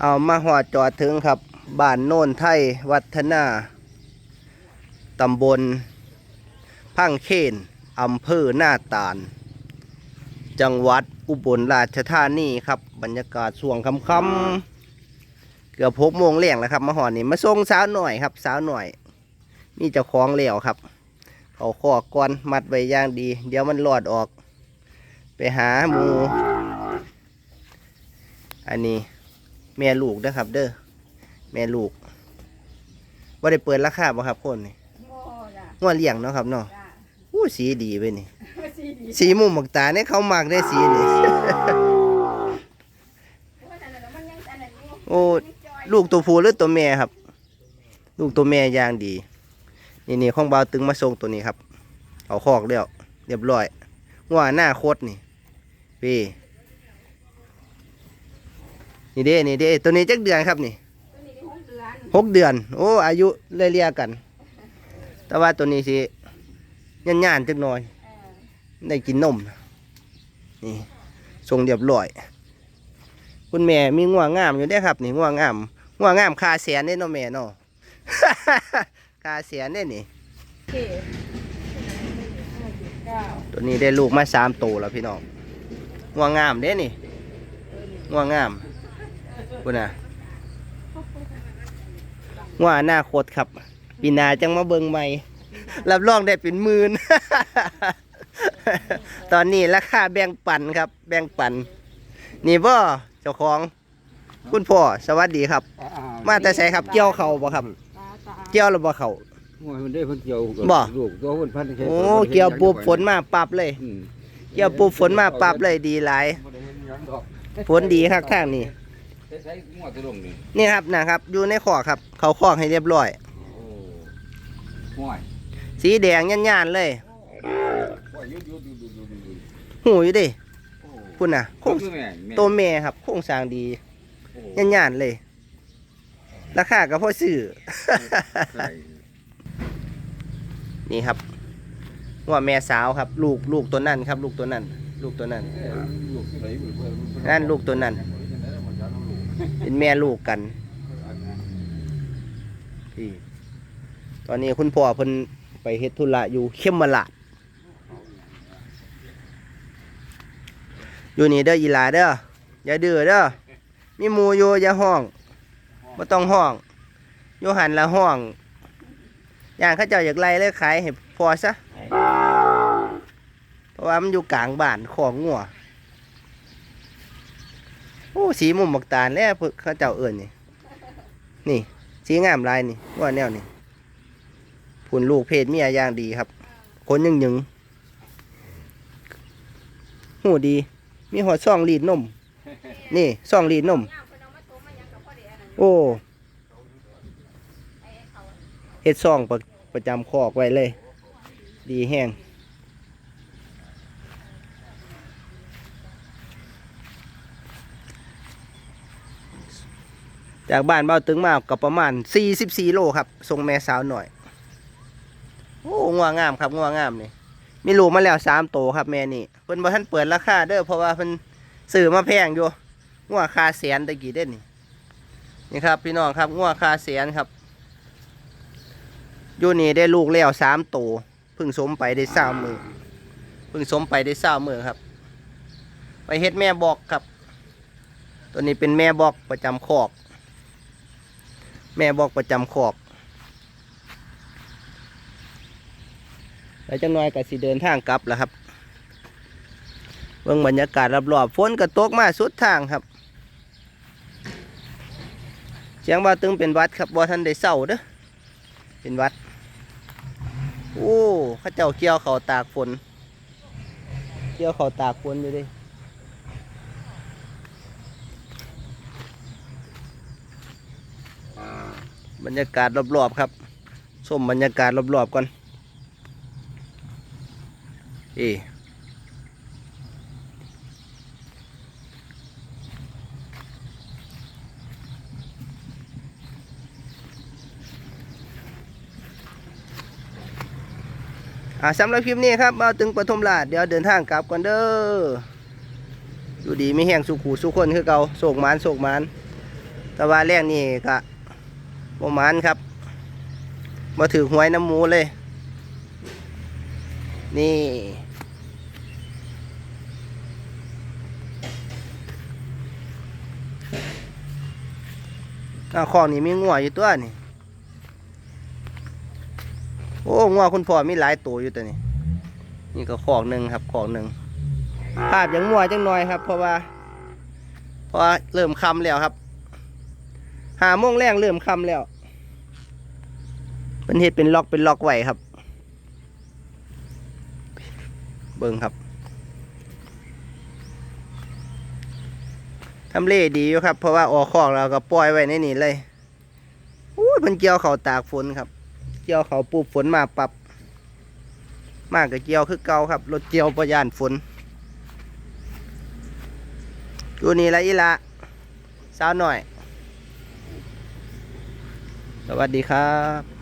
เอามาหอดจอดถึงครับบ้านโน่นไทยวัฒนาตำบลพังเคนอำเภอหน้าตาล จังหวัดอุบลราชธานีครับ บรรยากาศช่วงค่ำๆเกือบหกโมงเลี้ยงแล้วครับ มาหอดนี่มาส่งสาวหน่อยครับ สาวหน่อยมีเจ้าของเหลวครับ เขาขอกก่อนมัดไว้อย่างดี เดี๋ยวมันหลอดออก ไปหาหมู อันนี้ แม่ลูกเด้อครับ เด้อแม่ลูกว่าได้เปิดราคาบ่ครับคนนี่โง่จ้ะงัวเลี้ยงเนาะครับเนาะจ้ะอู้สีดีไปนี่ สีดีสีมุมหมกตาเนี่ยเขามักได้สีนี่ ว่าแต่ละมันยังอันนั้นอยู่โอ้ลูกตัวผู้หรือตัวแม่ครับ ลูกตัวแม่อย่างดี นี่นี่ของเบาวตึงมาส่งตัวนี้ครับ เอาคอกเรียวเรียบร้อยงัวหน้าโคตรนี่พี่ นี่เด้นี่เด้ตัวนี้จักเดือนครับนี่ตัวนี้ได้หกเดือนหกเดือน โอ้อายุเลี่ยๆกัน แต่ว่าตัวนี้สิย่านย่านๆจักหน่อยเออได้กินนมนะนี่ทรงเรียบร้อย คุณแม่มีง่วงงามอยู่ได้อครับ นี่ง่วงงามง่วงงามคาแสนได้เนาะแม่เนาะคาแสนได้นี่โอเคเก้าตัวนี้ได้ลูกมาสามตัวแล้วพี่น้องง่วงงามเด้นี่ง่วงงาม คุณน่ะง่วงอนาคตครับปีหนาจังมาเบิงใหม่ รับรองได้เป็นหมื่น ตอนนี้ราคาแบ่งปันครับ แบ่งปัน นี่บ่เจ้าของ คุณพ่อสวัสดีครับ มาแต่ใส่ครับเกี่ยวเขาบ่ครับตาตาเกี่ยวหรือบ่เขาโอ้ยมันได้เพิ่นเกี่ยวกับบ่ ลูกตัวเพิ่นพันธุ์แค่โอ้เกี่ยวปุ๊บฝนมาปรับเลย อืมเกี่ยวปุ๊บฝนมาปรับเลยดีหลาย บ่ได้เห็นหยังดอก ฝนดีครับทางนี้ ใช้งวดตะลงนี่นี่ครับนะครับอยู่ในขอกครับ เขาขอกให้เรียบร้อย โอ้ห่วยสีแดงย่านๆเลยห่วยยุดยุดยุดยุดยุดยุดหูอยู่ดิโอ้พุ่นน่ะโคงคือแม่แม่ตัวแม่ครับโครงสร้างดีโอ้ย่านๆเลย ราคาก็พอซื้อใช่นี่ครับว่าแม่สาวครับ ลูกลูกตัวนั้นครับ ลูกตัวนั้นลูกตัวนั้นลูกที่ไหนเพิ่นเพิ่นเพิ่นั่นลูกตัวนั้น เป็นแม่ลูกกันพี่ตอนนี้คุณพ่อเพิ่นไปเฮ็ดธุระอยู่เข้มมาละอยู่นี่เด้ออีหลาเด้ออย่าดื้อเด้อมีหมูอยู่อย่าห้องบ่ต้องห้องอยู่หันละห้องอย่างเขาเจ้าอยากไล่เลยขายให้พอซะเพราะว่ามันอยู่กลางบ้านของงัว โอ้สีมุมบักตาลแล้วเขาเจ้าเอิ้นนี่ นี่ สีงามลายนี่ว่าแนวนี่ผุนลูกเพศเมียอย่างดีครับคนยังยังหูดี มีหอดซ่องรีดนม นี่ซ่องรีดนุ่มโอ้เขาเฮ็ดซ่องประประจำคอกไว้เลย ดีแห้ง จากบ้านเบ้าตึงมากับประมาณ 44 โลครับทรงแม่สาวหน่อย โอ้งัวงามครับงัวงามนี่มีลูกมาแล้วสามโตวครับแม่นี่เพิ่นบ่ทันเปิดราคาเด้อเพราะว่าเพิ่นซื้อมาแพงอยู่งัวคาแสนตะกี้เด้นนี่นี่ครับ พี่น้องครับงัวคาแสนครับอยู่นี่ได้ลูกแล้วสามโตวเพิ่งสมไปได้สามมือเพิ่งสมไปได้สามือครับ ไปเฮ็ดแม่บอกครับ ตัวนี้เป็นแม่บอกประจำคอก แม่บอกประจำคอกแล้วจังน้อยก็สิเดินทางกลับแล้วครับเบิ่งบรรยากาศรอบๆฝนก็ตกมาสุดทางครับเสียงบ่าตึงเป็นวัดครับบ่ทันได้เศร้าเด้อเป็นวัด โอ้ข้าเจ้าเกี่ยวเขาตากฝน เกี่ยวเขาตากฝนอยู่ดิ บรรยากาศรอบๆครับชมบรรยากาศรอบๆก่อนเออ่าสำหรับคลิปนี้ครับมาถึงปฐมราชเดี๋ยวเดินทางกลับก่อนเด้ออยู่ดีไม่แห้งสุขูสุขคนคือเก่าโศกมานโศกมานแต่ว่าแรกนี่ก็ ประมาณครับมาถือหวยน้ำมูเลย นี่ อ้าวของนี่มีงัวอยู่ตัวนี่ โอ้งัวคุณพ่อมีหลายตัวอยู่ตัวนี้นี่ก็ของหนึ่งครับของหนึ่งภาพยังงัวจังหน่อยครับ เพราะว่า เพราะว่าเริ่มคำแล้วครับ หาโมงแรงเริ่มคำแล้ว เป็นเห็ดเป็นล็อกเป็นล็อกไว้ครับ เบิ่งครับทำเลดีอยู่ครับ เพราะว่าออกคอกเราก็ปล่อยไว้ในนี้เลยอู้ยมันเกี่ยวเขาตากฝนครับ เกี่ยวเขาปูฝนมาปรับ มากกับเกี่ยวคือเก่าครับ รถเกี่ยวประยานฝนอยู่นี่ละอีละสาวหน่อย สวัสดีครับ